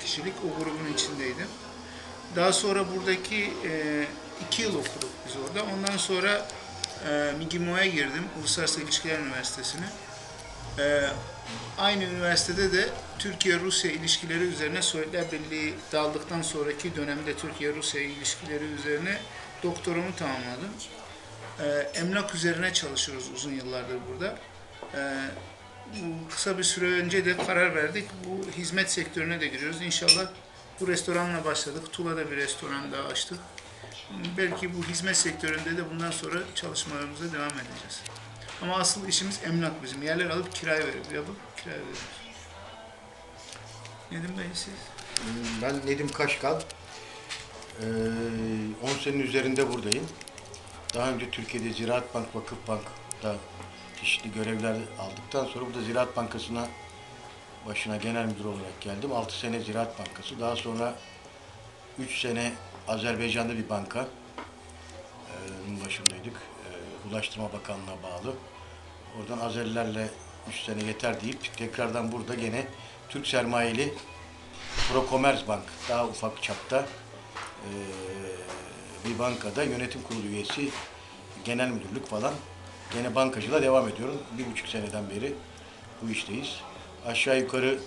kişilik o grubun içindeydim. Daha sonra buradaki e, iki yıl okuduk biz orada. Ondan sonra e, MİGİMO'ya girdim, Uluslararası İlişkiler Üniversitesi'ne. E, aynı üniversitede de Türkiye-Rusya ilişkileri üzerine Sovyetler Birliği dağıldıktan sonraki dönemde Türkiye-Rusya ilişkileri üzerine doktorumu tamamladım. E, emlak üzerine çalışıyoruz uzun yıllardır burada. E, kısa bir süre önce de karar verdik. Bu hizmet sektörüne de giriyoruz. İnşallah bu restoranla başladık. Tula'da bir restoran daha açtık. Belki bu hizmet sektöründe de bundan sonra çalışmalarımıza devam edeceğiz. Ama asıl işimiz emlak bizim. Yerler alıp kiraya verip yapıp kiraya veriyoruz. Nedim Bey siz? Ben Nedim Kaşkal. Ee, 10 senenin üzerinde buradayım. Daha önce Türkiye'de Ziraat Bank, Vakıf Bank'ta çeşitli görevler aldıktan sonra burada Ziraat Bankası'na başına genel müdür olarak geldim. 6 sene Ziraat Bankası. Daha sonra 3 sene Azerbaycan'da bir banka ee, başındaydık. Ee, Ulaştırma Bakanlığı'na bağlı. Oradan Azerilerle 3 sene yeter deyip tekrardan burada gene Türk sermayeli Procommerce Bank daha ufak çapta eee, bir bankada yönetim kurulu üyesi, genel müdürlük falan. Gene bankacılığa devam ediyorum. Bir buçuk seneden beri bu işteyiz. Aşağı yukarı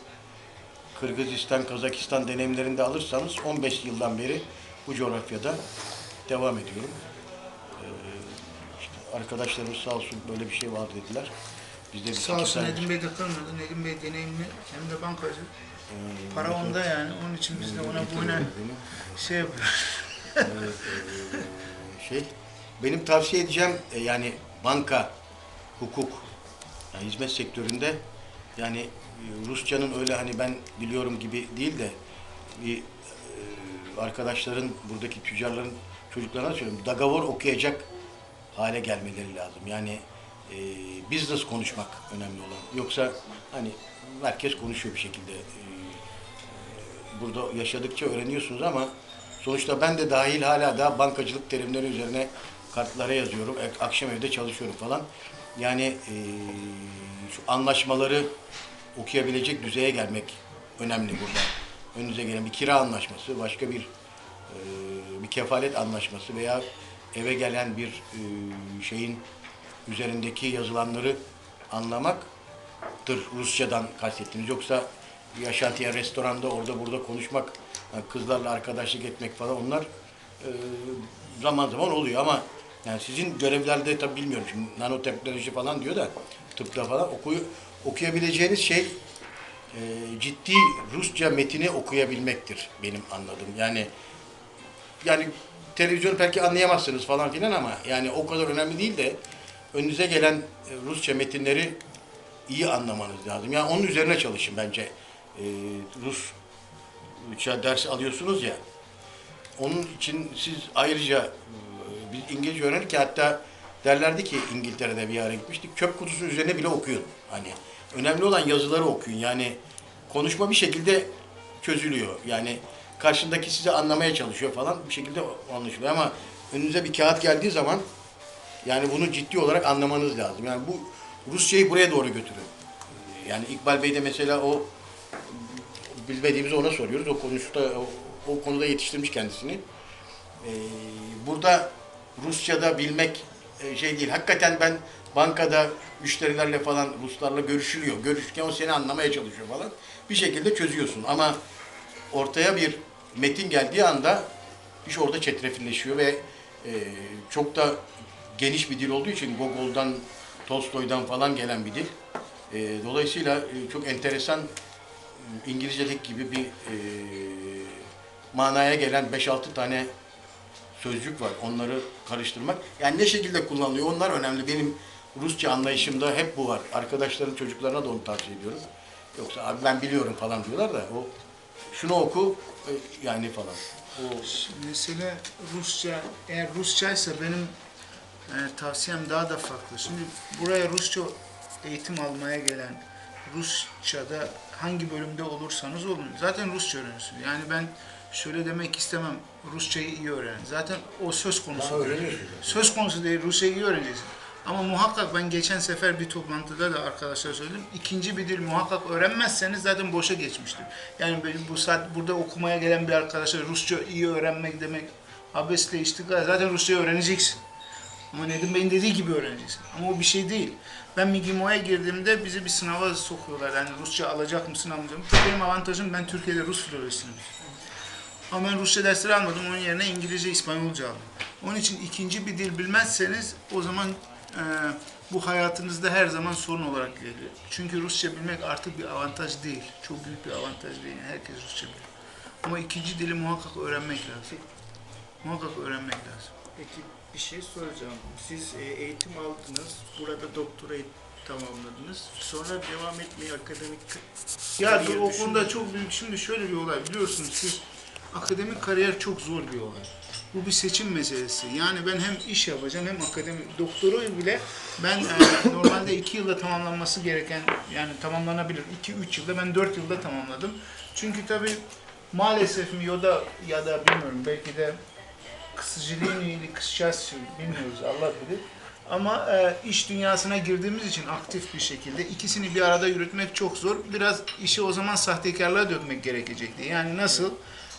Kırgızistan, Kazakistan deneyimlerinde alırsanız 15 yıldan beri bu coğrafyada devam ediyorum. Eee, işte arkadaşlarımız sağ olsun böyle bir şey var dediler. Biz de bir Sağ olsun Nedim Bey de kırmadı. Nedim Bey deneyimli hem de bankacı. Eee, Para onda yani. Onun için biz de ona bu ne şey yapıyoruz. şey benim tavsiye edeceğim e, yani banka, hukuk, yani hizmet sektöründe yani e, Rusçanın öyle hani ben biliyorum gibi değil de bir e, arkadaşların buradaki tüccarların çocuklarına söylüyorum. Dagavor okuyacak hale gelmeleri lazım. Yani e, business konuşmak önemli olan. Yoksa hani herkes konuşuyor bir şekilde. E, burada yaşadıkça öğreniyorsunuz ama sonuçta ben de dahil hala da bankacılık terimleri üzerine kartlara yazıyorum. Ek- Akşam evde çalışıyorum falan. Yani eee, şu anlaşmaları okuyabilecek düzeye gelmek önemli burada. Önünüze gelen bir kira anlaşması, başka bir eee, bir kefalet anlaşması veya eve gelen bir eee, şeyin üzerindeki yazılanları anlamaktır Rusçadan kastettiğimiz. Yoksa yaşantıya, restoranda, orada burada konuşmak, yani kızlarla arkadaşlık etmek falan onlar e, zaman zaman oluyor ama yani sizin görevlerde tabii bilmiyorum şimdi nanoteknoloji falan diyor da tıpta falan okuyu, okuyabileceğiniz şey e, ciddi Rusça metini okuyabilmektir benim anladığım. Yani yani televizyonu belki anlayamazsınız falan filan ama yani o kadar önemli değil de önünüze gelen e, Rusça metinleri iyi anlamanız lazım. Yani onun üzerine çalışın bence. Ee, Rusça ders alıyorsunuz ya. Onun için siz ayrıca e, biz İngilizce öğrenirken hatta derlerdi ki İngiltere'de bir ara gitmiştik. Çöp kutusu üzerine bile okuyun. Hani önemli olan yazıları okuyun. Yani konuşma bir şekilde çözülüyor. Yani karşındaki sizi anlamaya çalışıyor falan bir şekilde anlaşılıyor ama önünüze bir kağıt geldiği zaman yani bunu ciddi olarak anlamanız lazım. Yani bu Rusya'yı buraya doğru götürüyor. Yani İkbal Bey de mesela o bilmediğimizi ona soruyoruz. O konuşta o, o konuda yetiştirmiş kendisini. Ee, burada Rusça'da bilmek e, şey değil. Hakikaten ben bankada müşterilerle falan Ruslarla görüşülüyor. Görüşürken o seni anlamaya çalışıyor falan. Bir şekilde çözüyorsun ama ortaya bir metin geldiği anda iş orada çetrefilleşiyor ve e, çok da geniş bir dil olduğu için Gogol'dan, Tolstoy'dan falan gelen bir dil. E, dolayısıyla çok enteresan İngilizcelik gibi bir manaya gelen 5-6 tane sözcük var. Onları karıştırmak. Yani ne şekilde kullanılıyor onlar önemli. Benim Rusça anlayışımda hep bu var. Arkadaşların çocuklarına da onu tavsiye ediyorum. Yoksa abi ben biliyorum falan diyorlar da o şunu oku e, yani falan. O Şimdi Mesele Rusça, eğer Rusçaysa benim e, tavsiyem daha da farklı. Şimdi buraya Rusça eğitim almaya gelen, Rusça'da hangi bölümde olursanız olun, zaten Rusça öğreniyorsunuz. Yani ben şöyle demek istemem, Rusçayı iyi öğrenin. Zaten o söz konusu. Öğreniyorsunuz. Söz konusu değil, Rusçayı iyi öğreneceksin. Ama muhakkak ben geçen sefer bir toplantıda da arkadaşlar söyledim. İkinci bir dil muhakkak öğrenmezseniz zaten boşa geçmiştir. Yani benim bu saat burada okumaya gelen bir arkadaşa Rusça iyi öğrenmek demek abesle iştigal. Zaten Rusça öğreneceksin. Ama Nedim Bey'in dediği gibi öğreneceksin. Ama o bir şey değil. Ben MİGİMO'ya girdiğimde bizi bir sınava sokuyorlar. Yani Rusça alacak mısın almayacak mısın? Benim avantajım ben Türkiye'de Rus filolojisiyim. Ama ben Rusça dersleri almadım. Onun yerine İngilizce, İspanyolca aldım. Onun için ikinci bir dil bilmezseniz o zaman e, bu hayatınızda her zaman sorun olarak geliyor. Çünkü Rusça bilmek artık bir avantaj değil. Çok büyük bir avantaj değil. Yani herkes Rusça biliyor. Ama ikinci dili muhakkak öğrenmek lazım. Muhakkak öğrenmek lazım. Peki bir şey soracağım. Siz e, eğitim aldınız, burada doktorayı tamamladınız. Sonra devam etmeyi akademik Ya o konuda çok büyük şimdi şöyle bir olay biliyorsunuz siz akademik kariyer çok zor bir olay. Bu bir seçim meselesi. Yani ben hem iş yapacağım hem akademik doktoru bile ben e, normalde iki yılda tamamlanması gereken yani tamamlanabilir. 2-3 yılda ben 4 yılda tamamladım. Çünkü tabii maalesef mi ya da ya da bilmiyorum belki de kısıcılığın iyiliği kısacağız bilmiyoruz Allah bilir. Ama e, iş dünyasına girdiğimiz için aktif bir şekilde ikisini bir arada yürütmek çok zor. Biraz işi o zaman sahtekarlığa dökmek gerekecekti. Yani nasıl?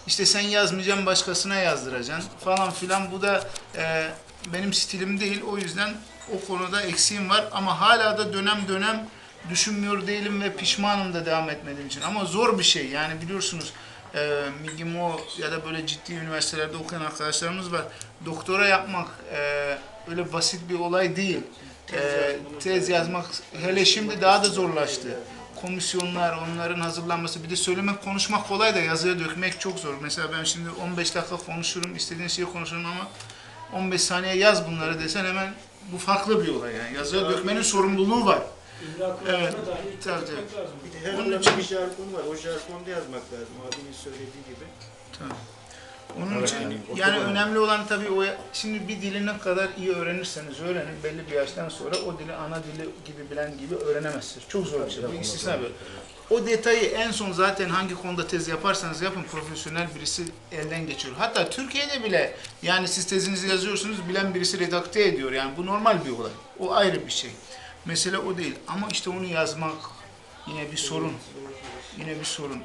İşte sen yazmayacaksın başkasına yazdıracaksın falan filan. Bu da e, benim stilim değil. O yüzden o konuda eksiğim var. Ama hala da dönem dönem düşünmüyor değilim ve pişmanım da devam etmediğim için. Ama zor bir şey. Yani biliyorsunuz e, MİGİMO ya da böyle ciddi üniversitelerde okuyan arkadaşlarımız var. Doktora yapmak e, öyle basit bir olay değil. Tez E, tez yazmak hele şimdi daha da zorlaştı. Komisyonlar, onların hazırlanması. Bir de söylemek, konuşmak kolay da yazıya dökmek çok zor. Mesela ben şimdi 15 dakika konuşurum, istediğin şeyi konuşurum ama 15 saniye yaz bunları desen hemen bu farklı bir olay yani. Yazıya dökmenin sorumluluğu var. Evet, tabii, tabii. Bir de her Onun Onun için- bir jargon var. O jargonda yazmak lazım. Abinin söylediği gibi. Tabii. Onun Evet, için yani önemli. olan tabii o şimdi bir dili ne kadar iyi öğrenirseniz öğrenin belli bir yaştan sonra o dili ana dili gibi bilen gibi öğrenemezsiniz. Çok zor bir şey. Bu istisna bir. O detayı en son zaten hangi konuda tez yaparsanız yapın profesyonel birisi elden geçiyor. Hatta Türkiye'de bile yani siz tezinizi yazıyorsunuz bilen birisi redakte ediyor. Yani bu normal bir olay. O ayrı bir şey. Mesele o değil. Ama işte onu yazmak yine bir sorun. Yine bir sorun.